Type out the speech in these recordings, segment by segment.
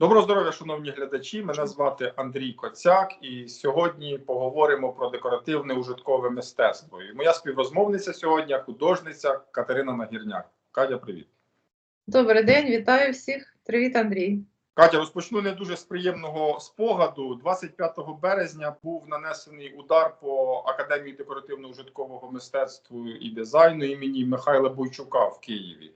Доброго здоров'я, шановні глядачі. Мене звати Андрій Коцяк, і сьогодні поговоримо про декоративне ужиткове мистецтво. І моя співрозмовниця сьогодні художниця Катерина Нагірняк. Катя, привіт. Добрий день, вітаю всіх. Привіт, Андрій. Катя, розпочну не дуже з приємного спогаду. 25 березня був нанесений удар по Академії декоративно-ужиткового мистецтва і дизайну імені Михайла Бойчука в Києві.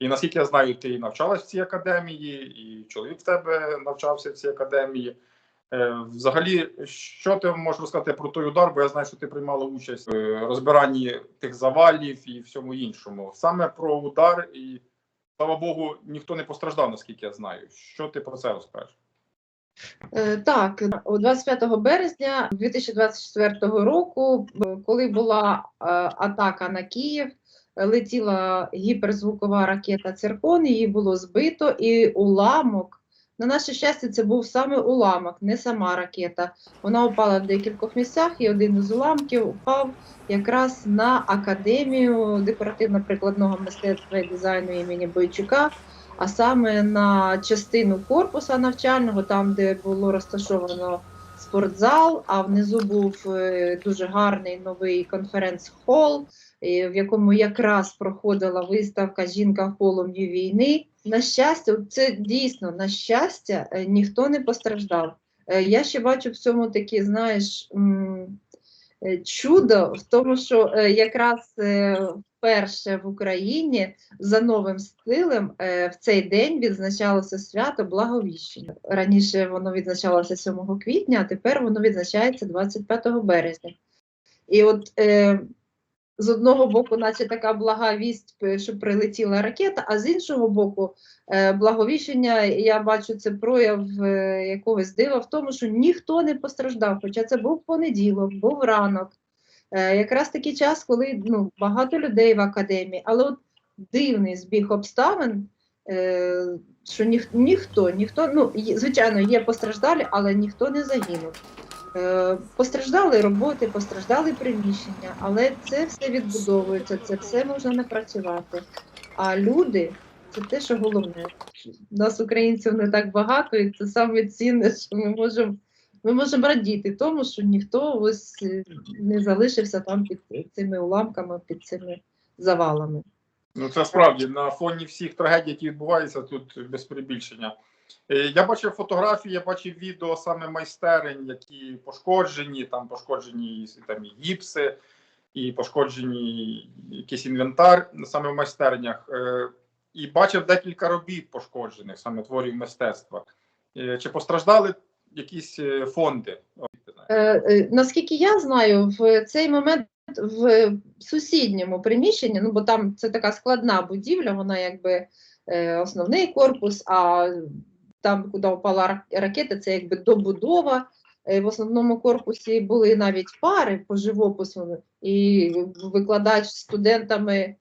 І наскільки я знаю, ти навчалась в цій академії, і чоловік в тебе навчався в цій академії. Е, Взагалі, що ти можеш розказати про той удар? Бо я знаю, що ти приймала участь в розбиранні тих завалів і всьому іншому. Саме про удар, і слава Богу, ніхто не постраждав, наскільки я знаю. Що ти про це розкажеш? Е, Так, у 25 березня 2024 року, коли була е, атака на Київ, летіла гіперзвукова ракета Циркон, її було збито, і уламок. На наше щастя, це був саме уламок, не сама ракета. Вона упала в декількох місцях, і один із уламків упав якраз на академію декоративно-прикладного мистецтва і дизайну імені Бойчука, а саме на частину корпуса навчального, там, де було розташовано спортзал, а внизу був е, дуже гарний новий конференц-хол, в якому якраз проходила виставка Жінка в полум'ї війни. На щастя, це дійсно на щастя, е, ніхто не постраждав. Е, Я ще бачу в цьому такі, знаєш, е, чудо в тому, що е, якраз е, вперше в Україні за новим стилем е, в цей день відзначалося свято Благовіщення. Раніше воно відзначалося 7 квітня, а тепер воно відзначається 25 березня. І от е, з одного боку, наче така блага вість, що прилетіла ракета, а з іншого боку, е, благовіщення, я бачу, це прояв е, якогось дива в тому, що ніхто не постраждав, хоча це був понеділок, був ранок. Е, якраз такий час, коли ну, багато людей в академії, але от дивний збіг обставин, що ніх, ніхто, ніхто, ну, звичайно, є постраждалі, але ніхто не загинув. Е, Постраждали роботи, постраждали приміщення, але це все відбудовується, це все можна напрацювати. А люди це те, що головне. Нас, українців, не так багато, і це саме цінне, що ми можемо ми можемо радіти тому, що ніхто ось е, не залишився там під цими уламками, під цими завалами. Ну це справді на фоні всіх трагедій, які відбуваються, тут без перебільшення. Е, Я бачив фотографії, я бачив відео саме майстерень, які пошкоджені, там пошкоджені там і гіпси, і пошкоджені якийсь інвентар саме в майстернях. Е, І бачив декілька робіт пошкоджених, саме творів мистецтва. Е, Чи постраждали якісь фонди? Наскільки я знаю, в цей момент в сусідньому приміщенні, ну бо там це така складна будівля, вона якби основний корпус, а там, куди впала рак- ракета, це якби добудова. Е, В основному корпусі були навіть пари по живопису, і викладач з студентами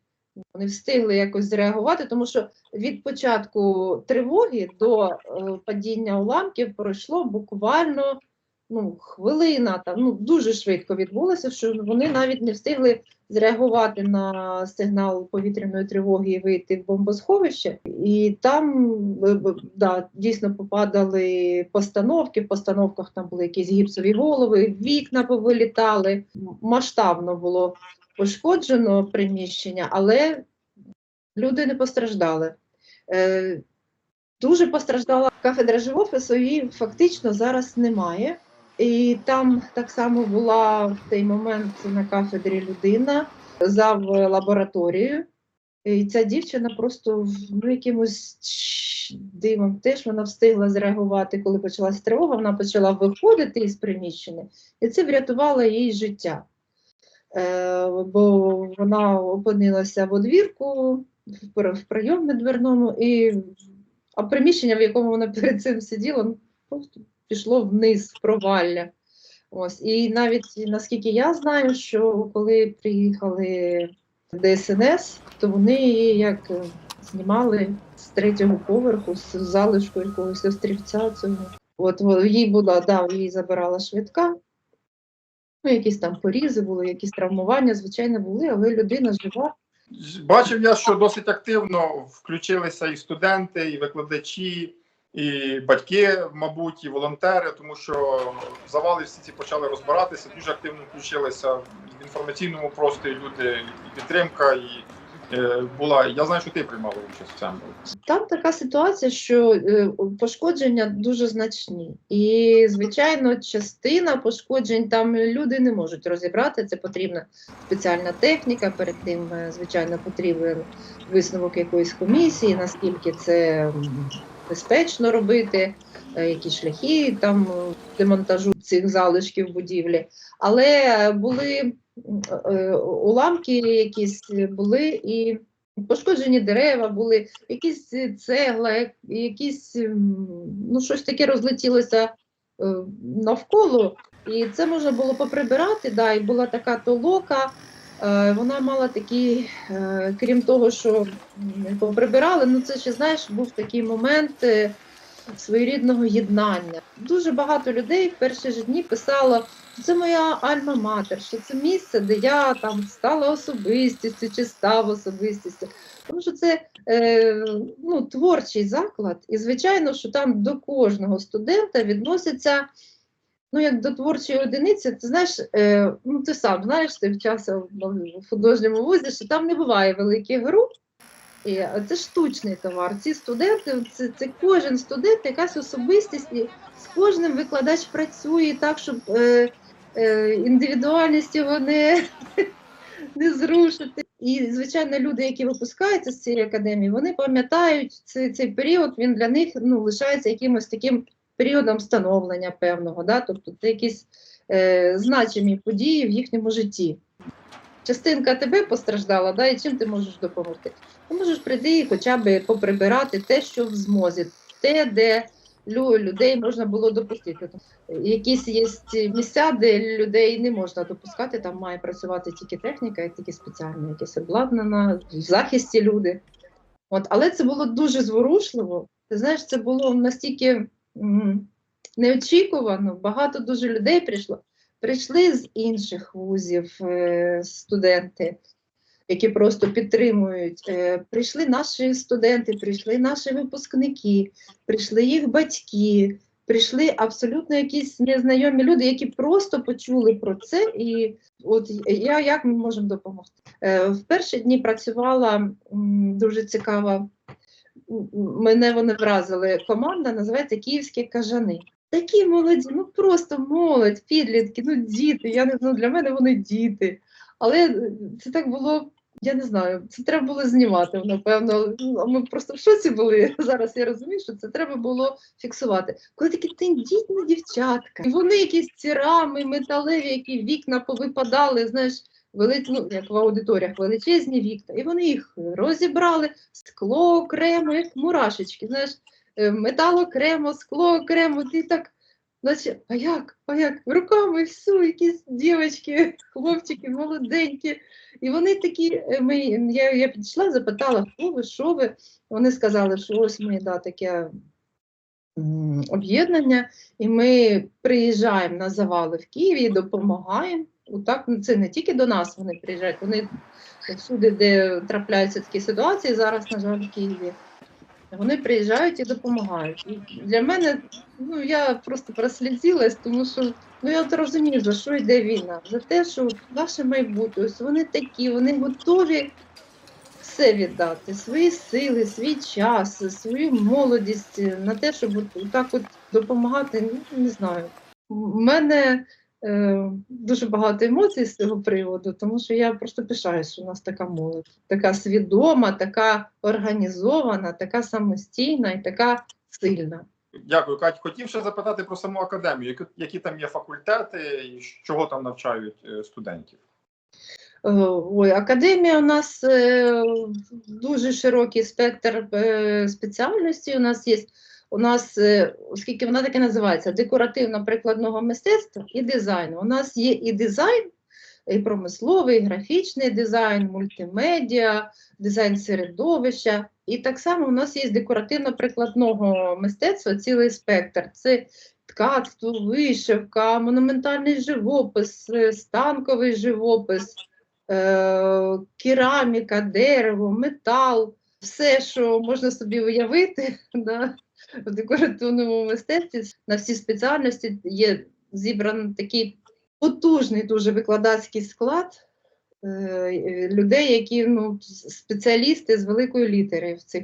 не встигли якось зреагувати, тому що від початку тривоги до е, падіння уламків пройшло буквально ну, хвилина, там, ну, дуже швидко відбулося, що вони навіть не встигли зреагувати на сигнал повітряної тривоги і вийти в бомбосховище. І там е, да, дійсно попадали постановки. В постановках там були якісь гіпсові голови, вікна повилітали. Масштабно було пошкоджено приміщення, але люди не постраждали. Е, Дуже постраждала кафедра живопису, її фактично зараз немає. І там так само була в той момент на кафедрі людина зав лабораторією. І ця дівчина просто ну, якимось дивом теж вона встигла зреагувати, коли почалася тривога, вона почала виходити із приміщення, і це врятувало їй життя. Е, бо вона опинилася в одвірку, в прийомі дверному, і а приміщення, в якому вона перед цим сиділа, ну, просто пішло вниз в провалля. Ось. І навіть наскільки я знаю, що коли приїхали ДСНС, то вони її як е, знімали з третього поверху, з залишку якогось острівця цього. От їй була, да, її забирала швидка. Ну, якісь там порізи були, якісь травмування, звичайно, були, але людина жива. Бачив я, що досить активно включилися і студенти, і викладачі, і батьки, мабуть, і волонтери, тому що завали всі ці почали розбиратися, дуже активно включилися в інформаційному просторі люди, і підтримка, і е, була. Я знаю, що ти приймала участь в цьому. Там така ситуація, що е, пошкодження дуже значні, і звичайно, частина пошкоджень там люди не можуть розібрати. Це потрібна спеціальна техніка. Перед тим, е, звичайно, потрібен висновок якоїсь комісії, наскільки це безпечно робити, е, які шляхи там е, демонтажу цих залишків будівлі. Але були е, уламки, якісь були і. Пошкоджені дерева були, якісь цегла, якісь ну щось таке розлетілося навколо, і це можна було поприбирати. Да, і була така толока. Е, вона мала такі, е, крім того, що поприбирали, ну це ще знаєш, був такий момент е, своєрідного єднання. Дуже багато людей в перші ж дні писало, що це моя альма-матер, що це місце, де я там стала особистістю чи став особистістю. Тому що це ну, творчий заклад, і звичайно, що там до кожного студента відносяться. Ну, як до творчої одиниці, ти знаєш, е, ну ти сам знаєш, ти вчався в в художньому вузі, що там не буває великих груп, і е, це штучний товар. Ці студенти, це, це кожен студент, якась особистість, і з кожним викладач працює так, щоб е, е, індивідуальність його не, не зрушити. І, звичайно, люди, які випускаються з цієї академії, вони пам'ятають цей, цей період, він для них ну, лишається якимось таким періодом становлення певного, да? тобто це якісь е, значимі події в їхньому житті. Частинка тебе постраждала, да? і чим ти можеш допомогти? Ти можеш прийти і хоча б поприбирати те, що в змозі, те, де людей можна було допустити. Якісь є місця, де людей не можна допускати, там має працювати тільки техніка, і тільки спеціальна, якесь обладнана, в захисті люди. От, але це було дуже зворушливо. Ти знаєш, це було настільки неочікувано. Багато дуже людей прийшло. Прийшли з інших вузів е, студенти, які просто підтримують. Е, прийшли наші студенти, прийшли наші випускники, прийшли їх батьки, прийшли абсолютно якісь незнайомі люди, які просто почули про це. І от я як ми можемо допомогти? Е, в перші дні працювала дуже цікава. Мене вони вразили. Команда називається Київські кажани. Такі молоді, ну просто молодь, підлітки, ну діти. Я не знаю, для мене вони діти. Але це так було, я не знаю, це треба було знімати, напевно. Ми просто в шоці були. Зараз я розумію, що це треба було фіксувати. Коли такі тендітні дівчатка, і вони якісь ці рами металеві, які вікна повипадали, знаєш. Ну, як в аудиторіях, величезні вікна, і вони їх розібрали, скло окремо, як мурашечки, знаєш, е, метал окремо, скло окремо, ти так. Наче, а як? А як? Руками все, якісь дівчатки, хлопчики, молоденькі. І вони такі, е, ми, я, я підійшла, запитала, хто ви, що ви? Вони сказали, що ось ми да, таке об'єднання, і ми приїжджаємо на завали в Києві допомагаємо. Отак, ну, це не тільки до нас вони приїжджають, вони всюди, де трапляються такі ситуації, зараз, на жаль, в Києві. Вони приїжджають і допомагають. І для мене, ну я просто прослізилась, тому що ну я розумію, за що йде війна, за те, що ваше майбутнє, ось вони такі, вони готові все віддати, свої сили, свій час, свою молодість на те, щоб от, так от допомагати. Ну не знаю. У мене дуже багато емоцій з цього приводу, тому що я просто пишаюсь, що у нас така молодь, така свідома, така організована, така самостійна і така сильна. Дякую, Кать. Хотів ще запитати про саму академію. Які, які там є факультети, і чого там навчають е, студентів? Е, Ой, академія у нас е, дуже широкий спектр е, спеціальностей. У нас є, у нас, е, оскільки вона таке називається, декоративно-прикладного мистецтва і дизайну. У нас є і дизайн, і промисловий, і графічний дизайн, мультимедіа, дизайн середовища. І так само у нас є декоративно-прикладного мистецтва цілий спектр. Це ткацтво, вишивка, монументальний живопис, е, станковий живопис, е, кераміка, дерево, метал, все, що можна собі уявити. Да? В декоративному мистецтві на всі спеціальності є зібраний такий потужний дуже викладацький склад е, людей, які ну, спеціалісти з великої літери в цих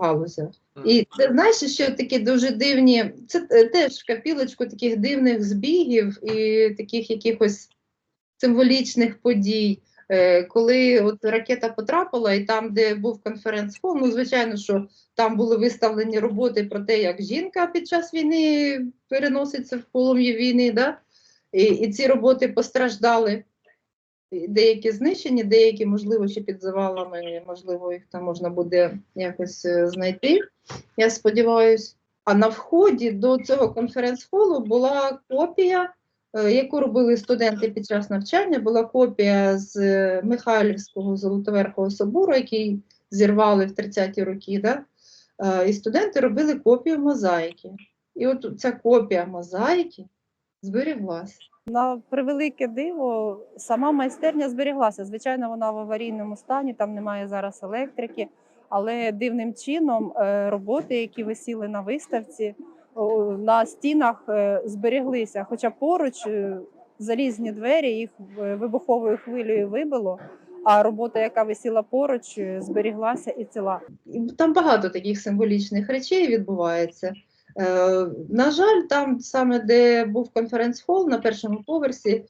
галузях. І це знаєш, що такі дуже дивні, це е, теж капілочку таких дивних збігів і таких якихось символічних подій. Е, Коли от ракета потрапила, і там, де був конференц-хол, ну звичайно, що там були виставлені роботи про те, як жінка під час війни переноситься в полум'я війни, да? і, і ці роботи постраждали. Деякі знищені, деякі, можливо, ще під завалами, можливо, їх там можна буде якось е, знайти. Я сподіваюся. А на вході до цього конференц-холу була копія, яку робили студенти під час навчання, була копія з е, Михайлівського Золотоверхого собору, який зірвали в 30-ті роки. Да? Е, І студенти робили копію мозаїки. І от ця копія мозаїки зберіглася. На превелике диво, сама майстерня зберіглася. Звичайно, вона в аварійному стані, там немає зараз електрики, але дивним чином е, роботи, які висіли на виставці, на стінах е, зберіглися. Хоча поруч е, залізні двері їх е, вибуховою хвилею вибило, а робота, яка висіла поруч, зберіглася і ціла. Там багато таких символічних речей відбувається. На жаль, там саме де був конференц-хол на першому поверсі,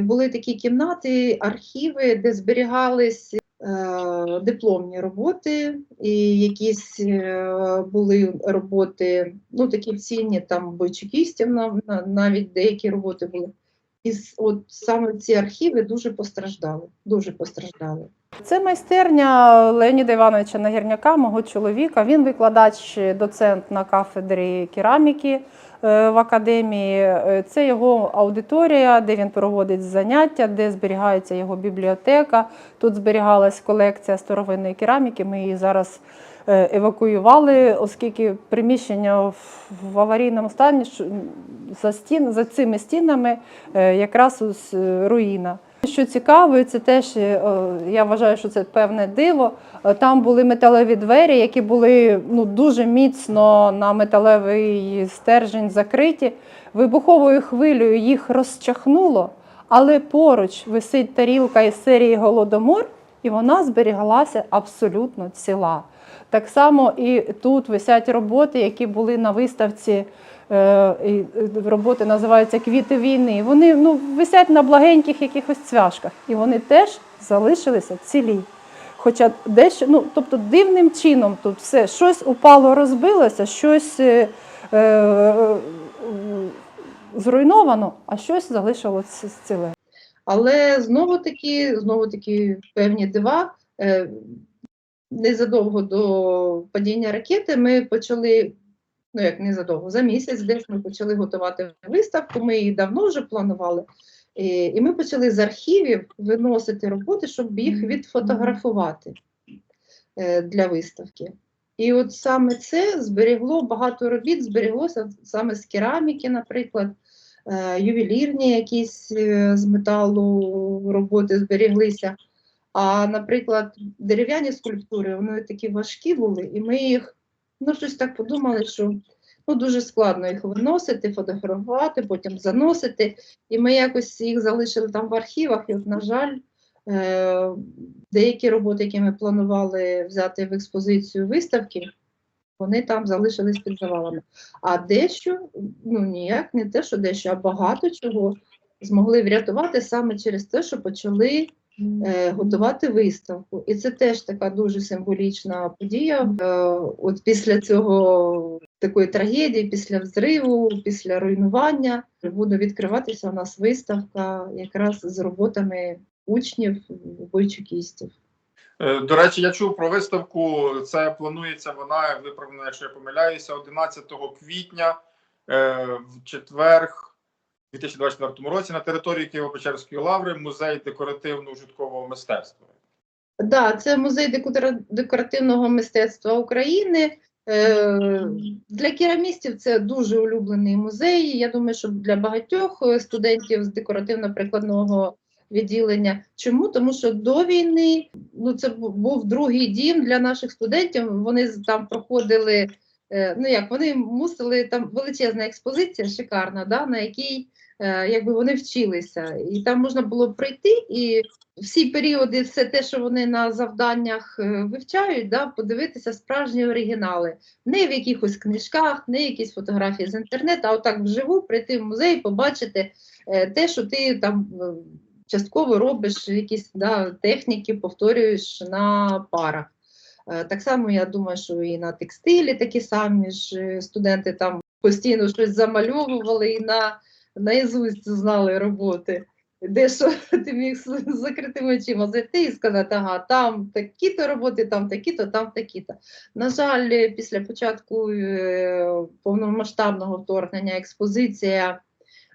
були такі кімнати, архіви, де зберігались дипломні роботи, і якісь е, були роботи, ну такі цінні, там бойчукістів нав- на- навіть деякі роботи були. І от саме ці архіви дуже постраждали. Дуже постраждали. Це майстерня Леоніда Івановича Нагірняка, мого чоловіка. Він викладач, доцент на кафедрі кераміки е, в академії. Е, Це його аудиторія, де він проводить заняття, де зберігається його бібліотека. Тут зберігалась колекція старовинної кераміки. Ми її зараз евакуювали, оскільки приміщення в- аварійному стані за, стін, за цими стінами е, якраз ось е, руїна. Що цікаво, це теж е, я вважаю, що це певне диво. Е, Там були металеві двері, які були ну, дуже міцно на металевий стержень закриті. Вибуховою хвилею їх розчахнуло, але поруч висить тарілка із серії Голодомор, і вона зберігалася абсолютно ціла. Так само і тут висять роботи, які були на виставці. е, е, Роботи називаються Квіти війни. Вони ну, висять на благеньких якихось цвяшках, і вони теж залишилися цілі. Хоча дещо, ну тобто дивним чином тут все щось упало, розбилося, щось е, е, е, зруйновано, а щось залишилося ціле. Але знову таки, знову таки певні дива. Незадовго до падіння ракети ми почали, ну як незадовго, за місяць десь ми почали готувати виставку. Ми її давно вже планували. І, і ми почали з архівів виносити роботи, щоб їх відфотографувати е, для виставки. І от саме це зберігло багато робіт, зберіглося саме з кераміки, наприклад е, ювелірні якісь е, з металу роботи зберіглися. А, наприклад, дерев'яні скульптури, вони такі важкі були, і ми їх, ну, щось так подумали, що ну, дуже складно їх виносити, фотографувати, потім заносити. І ми якось їх залишили там в архівах. І, от, на жаль, е, деякі роботи, які ми планували взяти в експозицію виставки, вони там залишились під завалами. А дещо, ну ніяк, не те, що дещо, а багато чого змогли врятувати саме через те, що почали е, готувати виставку. І це теж така дуже символічна подія. Е, от після цього такої трагедії, після взриву, після руйнування буде відкриватися у нас виставка якраз з роботами учнів бойчукістів. Е, До речі, я чув про виставку. Це планується вона виправлена, якщо я помиляюся, 11 квітня в четвер, у 2024 році на території Києво-Печерської лаври музей декоративно-ужиткового мистецтва. Да, це музей декоративного мистецтва України. Е, Для керамістів це дуже улюблений музей. Я думаю, що для багатьох е, студентів з декоративно-прикладного відділення. Чому? Тому що до війни ну, це був другий дім для наших студентів. Вони там проходили е, ну як вони мусили там величезна експозиція, шикарна, да, на якій якби вони вчилися. І там можна було прийти і всі періоди, все те, що вони на завданнях е, вивчають, да, подивитися справжні оригінали. Не в якихось книжках, не якісь фотографії з інтернету, а отак вживу прийти в музей, побачити е, те, що ти там е, частково робиш, якісь да, техніки повторюєш на парах. Е, Так само я думаю, що і на текстилі такі самі ж е, студенти там постійно щось замальовували і на наізусть знали роботи. Де що ти міг з закритими очима зайти і сказати, ага, там такі-то роботи, там такі-то, там такі-то. На жаль, після початку е, повномасштабного вторгнення експозиція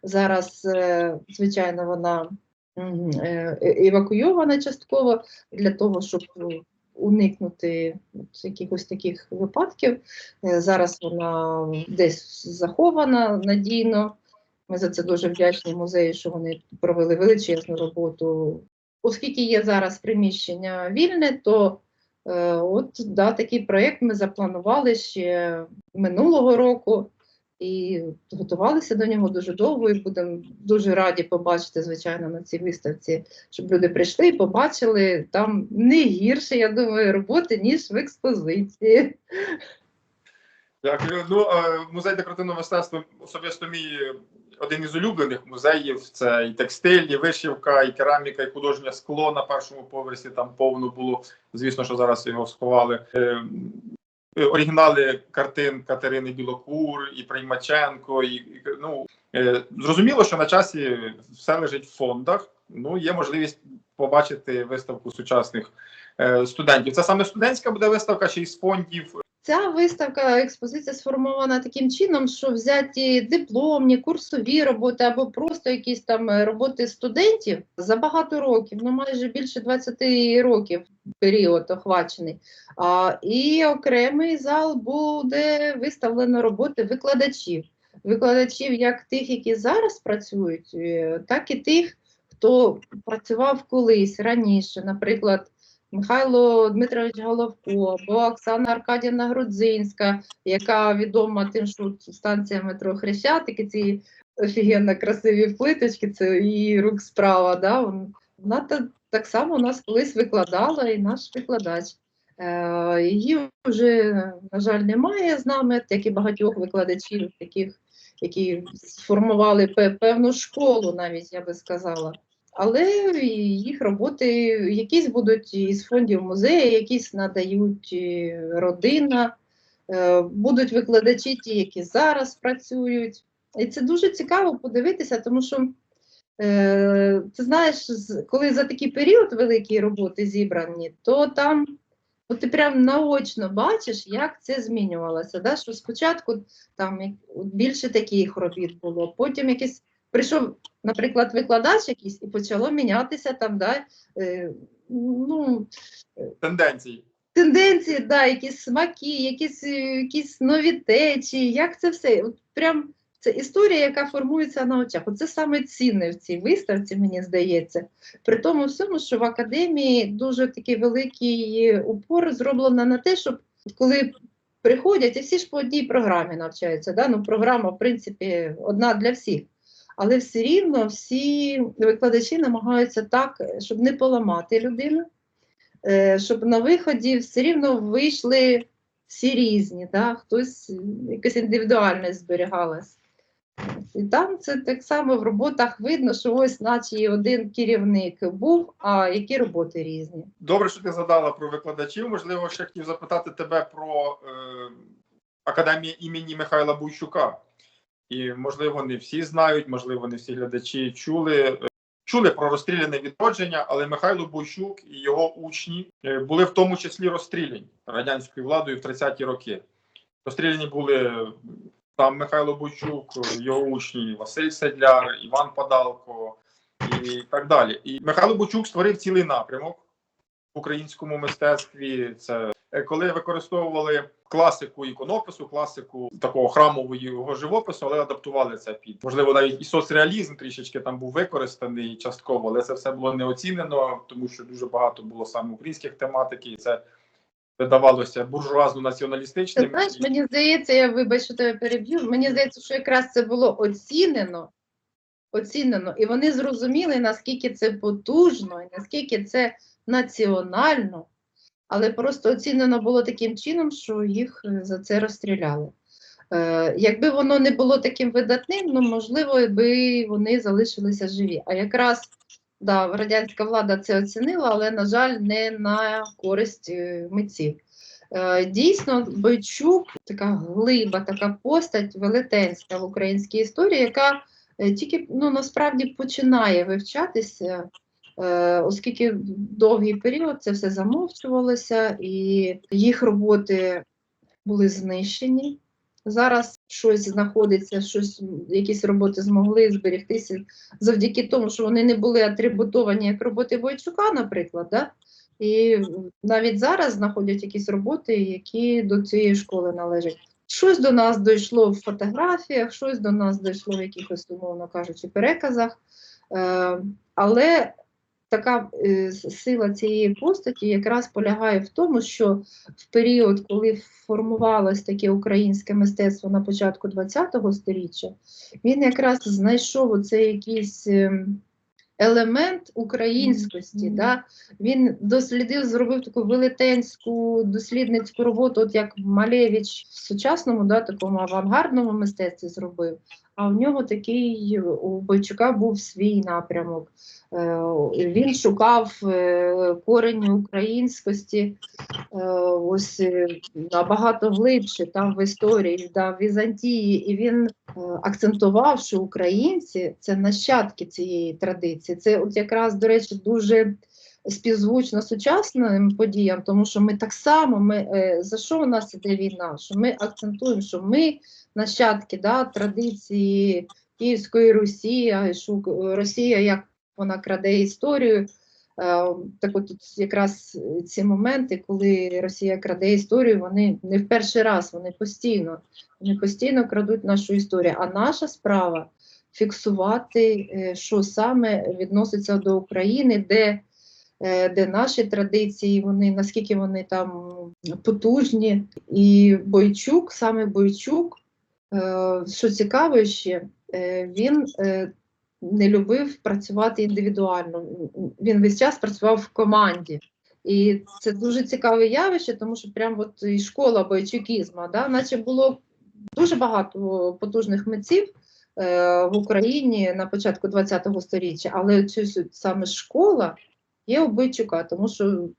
зараз, е, звичайно, вона е, евакуйована частково для того, щоб уникнути якихось таких випадків. Зараз вона десь захована надійно. Ми за це дуже вдячні музею, що вони провели величезну роботу. Оскільки є зараз приміщення вільне, то е, от да, такий проєкт ми запланували ще минулого року і готувалися до нього дуже довго. І будемо дуже раді побачити, звичайно, на цій виставці, щоб люди прийшли і побачили там не гірше, я думаю, роботи, ніж в експозиції. Дякую. Ну, музей декоративного мистецтва особисто мій один із улюблених музеїв. Це і текстиль, і вишивка, і кераміка, і художнє скло на першому поверсі. Там повно було. Звісно, що зараз його сховали. Е, Оригінали картин Катерини Білокур і Приймаченко. І, і, ну, е, зрозуміло, що на часі все лежить в фондах. Ну, є можливість побачити виставку сучасних е, студентів. Це саме студентська буде виставка чи із фондів Ця виставка, експозиція сформована таким чином, що взяті дипломні, курсові роботи або просто якісь там е, роботи студентів за багато років, ну майже більше 20 років період охвачений. А, і окремий зал буде виставлено роботи викладачів. Викладачів як тих, які зараз працюють, е, так і тих, хто працював колись раніше, наприклад. Михайло Дмитрович Головко або Оксана Аркадівна Грудзинська, яка відома тим, що станція метро Хрещатики, ці офігенно красиві плиточки, це її рук справа. Да? Вона та, так само у нас колись викладала, і наш викладач. Е, її вже, на жаль, немає з нами, як і багатьох викладачів, таких, які сформували певну школу, навіть я би сказала. Але їх роботи якісь будуть із фондів музею, якісь надають е, родина, е, будуть викладачі ті, які зараз працюють. І це дуже цікаво подивитися, тому що е, ти знаєш, коли за такий період великі роботи зібрані, то там от ти прям наочно бачиш, як це змінювалося. Да? Що спочатку там більше таких робіт було, потім якісь прийшов наприклад, викладач якийсь і почало мінятися там, да, е, ну, тенденцій. тенденції, да, якісь смаки, якісь, е, якісь нові течії, як це все. От прям це історія, яка формується на очах. Оце саме цінне в цій виставці, мені здається. При тому всьому, що в академії дуже такий великий упор зроблено на те, щоб коли приходять, і всі ж по одній програмі навчаються. Да? Ну, програма, в принципі, одна для всіх. Але все рівно всі викладачі намагаються так, щоб не поламати людину, е, щоб на виході все рівно вийшли всі різні, да? хтось якась індивідуальність зберігалась. І там це так само в роботах видно, що ось, наче і один керівник був, а які роботи різні. Добре, що ти згадала про викладачів. Можливо, ще хотів запитати тебе про е, академію імені Михайла Буйчука. І, можливо, не всі знають, можливо, не всі глядачі чули. е, Чули про розстріляне відродження, але Михайло Бойчук і його учні е, були в тому числі розстріляні радянською владою в 30-ті роки. Розстріляні були там Михайло Бойчук, його учні Василь Седляр, Іван Падалко і так далі. І Михайло Бойчук створив цілий напрямок в українському мистецтві. Це е, коли використовували класику іконопису, класику такого храмового живопису, але адаптували це під можливо навіть і соцреалізм трішечки там був використаний частково, але це все було не оцінено, тому що дуже багато було саме українських тематик, і це видавалося буржуазно-націоналістичним. знаєш, мені здається, я вибач, що тебе переб'ю. Мені здається, що якраз це було оцінено, оцінено, і вони зрозуміли, наскільки це потужно, і наскільки це національно, але просто оцінено було таким чином, що їх е, за це розстріляли. Е, якби воно не було таким видатним, ну можливо, би вони залишилися живі. А якраз да, радянська влада це оцінила, але, на жаль, не на користь е, митців. Дійсно, Бойчук така глиба, така постать велетенська в українській історії, яка тільки ну, насправді починає вивчатися, оскільки довгий період це все замовчувалося, і їх роботи були знищені. Зараз щось знаходиться, щось, якісь роботи змогли зберегтися завдяки тому, що вони не були атрибутовані як роботи Бойчука, наприклад. Да? І навіть зараз знаходять якісь роботи, які до цієї школи належать. Щось до нас дійшло в фотографіях, щось до нас дійшло в якихось, умовно кажучи, переказах. Е, але така е, сила цієї постаті якраз полягає в тому, що в період, коли формувалось таке українське мистецтво на початку ХХ століття, він якраз знайшов оцей якийсь. ем, Елемент українськості, Мгм. да? він дослідив, зробив таку велетенську дослідницьку роботу, от як Малевич в сучасному, да, такому авангардному мистецтві зробив. А в нього такий у Бойчука був свій напрямок. Е, Він шукав е, корені українськості е, ось набагато глибше там в історії, в Візантії, і він акцентував, що українці це нащадки цієї традиції. Це от якраз, до речі, дуже співзвучно сучасним подіям, тому що ми так само, ми, за що у нас іде війна? Що ми акцентуємо, що ми нащадки да, традиції Київської Русі, Росія, як вона краде історію. Е, Так от якраз ці моменти, коли Росія краде історію, вони не в перший раз, вони постійно, вони постійно крадуть нашу історію. А наша справа фіксувати, е, що саме відноситься до України, де, е, де наші традиції, вони наскільки вони там потужні. І Бойчук, саме Бойчук, що цікаво ще, е, він е, не любив працювати індивідуально. Він весь час працював в команді. І це дуже цікаве явище, тому що прям от і школа бойчукізма, да, наче було дуже багато потужних митців е, в Україні на початку ХХ століття, але цю саме школа є у Бойчука, тому що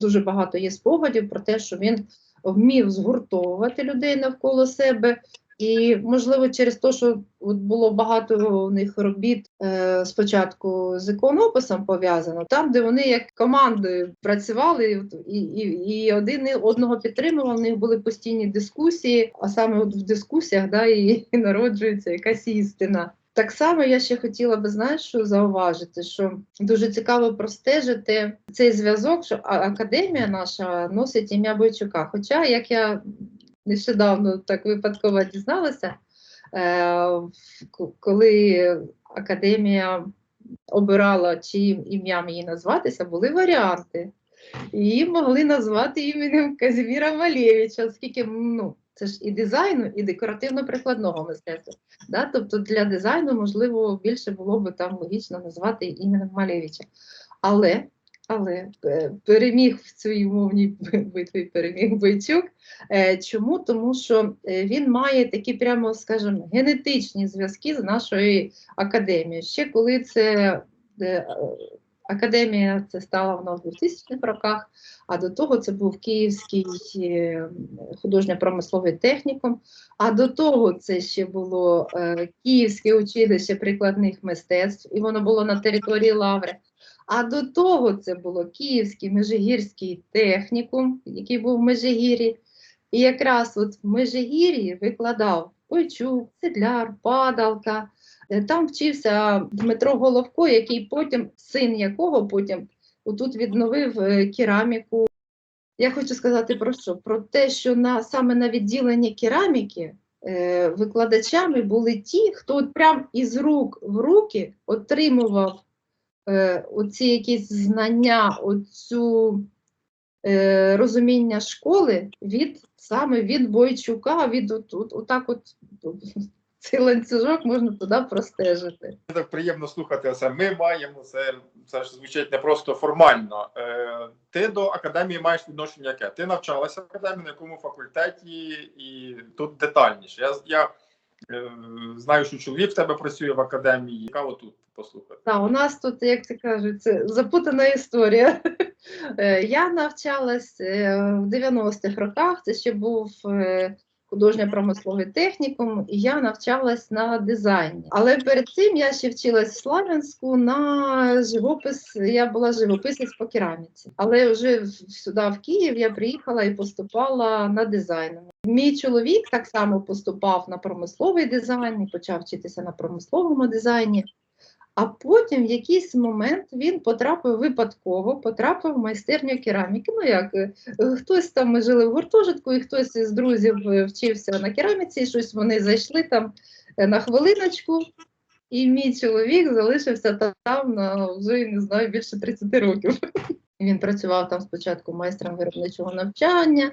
дуже багато є спогадів про те, що він вмів згуртовувати людей навколо себе. І, можливо, через те, що от було багато у них робіт е, спочатку з іконописом пов'язано, там, де вони як командою працювали, і, і, і один одного підтримував, у них були постійні дискусії, а саме от в дискусіях да, і народжується якась істина. Так само я ще хотіла би знаєш, що зауважити, що дуже цікаво простежити цей зв'язок, що академія наша носить ім'я Бойчука. Хоча, як я нещодавно так випадково дізналася, е, коли академія обирала, чиїм ім'ям її назватися, були варіанти. Її могли назвати іменем Казіміра Малєвича, оскільки ну, це ж і дизайну, і декоративно-прикладного мистецтва. Да? Тобто для дизайну, можливо, більше було б там логічно назвати іменем Малєвича. Але, але е, переміг в цій умовній битві переміг Бойчук. Е, Чому? Тому що е, він має такі прямо, скажімо, генетичні зв'язки з нашою академією. Ще коли це академія це стала в 2000-х роках, а до того це був Київський художньо-промисловий технікум. А до того це ще було Київське училище прикладних мистецтв, і воно було на території Лаври. А до того це було Київський Межигірський технікум, який був в Межигір'ї. І якраз от в Межигір'ї викладав Бойчук, Седляр, Падалка. Е, Там вчився Дмитро Головко, який потім, син якого потім отут відновив е, кераміку. Я хочу сказати про що? Про те, що на, саме на відділенні кераміки е, викладачами були ті, хто от прям із рук в руки отримував оці якісь знання, оцю е, розуміння школи від саме від Бойчука, від от, от, отак от цей ланцюжок можна туди простежити. Так приємно слухати це. Ми маємо це. Це ж звучить не просто формально. Е, ти до академії маєш відношення яке? Ти навчалася в академії, на якому факультеті, і тут детальніше. Я, я е, знаю, що чоловік в тебе працює в академії. Цікаво тут послухати. Так, у нас тут, як ти кажуть, це запутана історія. Е, Я навчалась е, в 90-х роках, це ще був е, художньо-промисловий технікум, і я навчалась на дизайні. Але перед цим я ще вчилась в Славянську на живопис. Я була живописець по кераміці. Але вже сюди, в Київ, я приїхала і поступала на дизайн. Мій чоловік так само поступав на промисловий дизайн почав вчитися на промисловому дизайні. А потім в якийсь момент він потрапив випадково, потрапив в майстерню кераміки. Ну як е, хтось там ми жили в гуртожитку, і хтось із друзів е, вчився на кераміці, і щось вони зайшли там е, на хвилиночку. І мій чоловік залишився там на вже не знаю більше 30 років. Він працював там спочатку майстром виробничого навчання,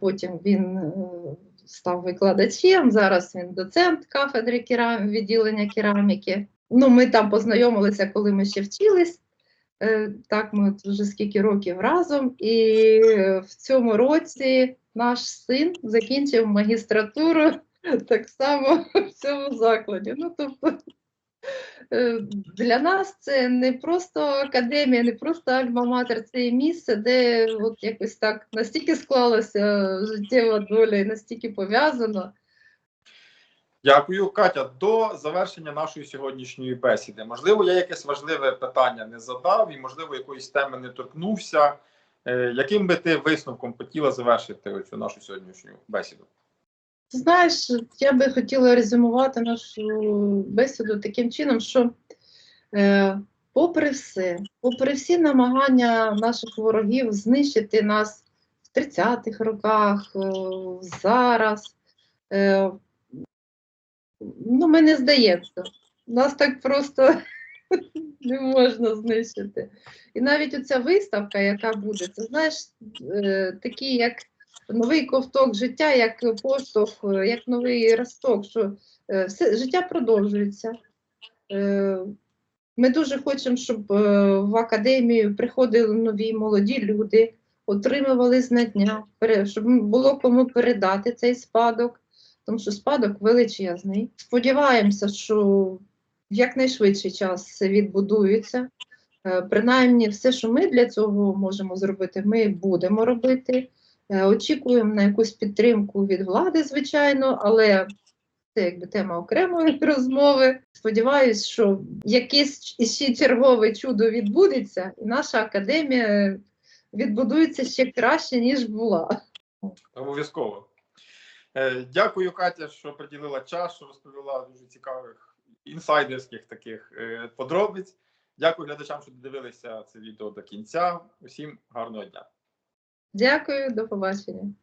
потім він став викладачем. Зараз він доцент кафедри керам... відділення кераміки. Ну, ми там познайомилися, коли ми ще вчились. Е, Так, ми вже скільки років разом. І в цьому році наш син закінчив магістратуру так само в цьому закладі. Ну, тобто, е, для нас це не просто академія, не просто альма-матер, це місце, де от якось так настільки склалася життєва доля і настільки пов'язано. Дякую, Катя. До завершення нашої сьогоднішньої бесіди. Можливо, я якесь важливе питання не задав, і можливо, якоїсь теми не торкнувся. Е, яким би ти висновком хотіла завершити цю нашу сьогоднішню бесіду? Знаєш, я би хотіла резюмувати нашу бесіду таким чином, що е, попри все, попри всі намагання наших ворогів знищити нас в 30-х роках, е, зараз, е, ну, ми не здається. Нас так просто не можна знищити. І навіть оця виставка, яка буде, це знаєш, е, такий як новий ковток життя, як поштовх, як новий росток, що е, все життя продовжується. Е, Ми дуже хочемо, щоб в академію приходили нові молоді люди, отримували знання, щоб було кому передати цей спадок, тому що спадок величезний. Сподіваємося, що в якнайшвидший час це відбудується. Е, Принаймні, все, що ми для цього можемо зробити, ми будемо робити. Е, Очікуємо на якусь підтримку від влади, звичайно, але це якби тема окремої розмови. Сподіваюсь, що якесь ще чергове чудо відбудеться, і наша академія відбудується ще краще, ніж була. Обов'язково. Е, Дякую, Катя, що приділила час, що розповіла дуже цікавих інсайдерських таких е, подробиць. Дякую глядачам, що додивилися це відео до кінця. Усім гарного дня. Дякую, до побачення.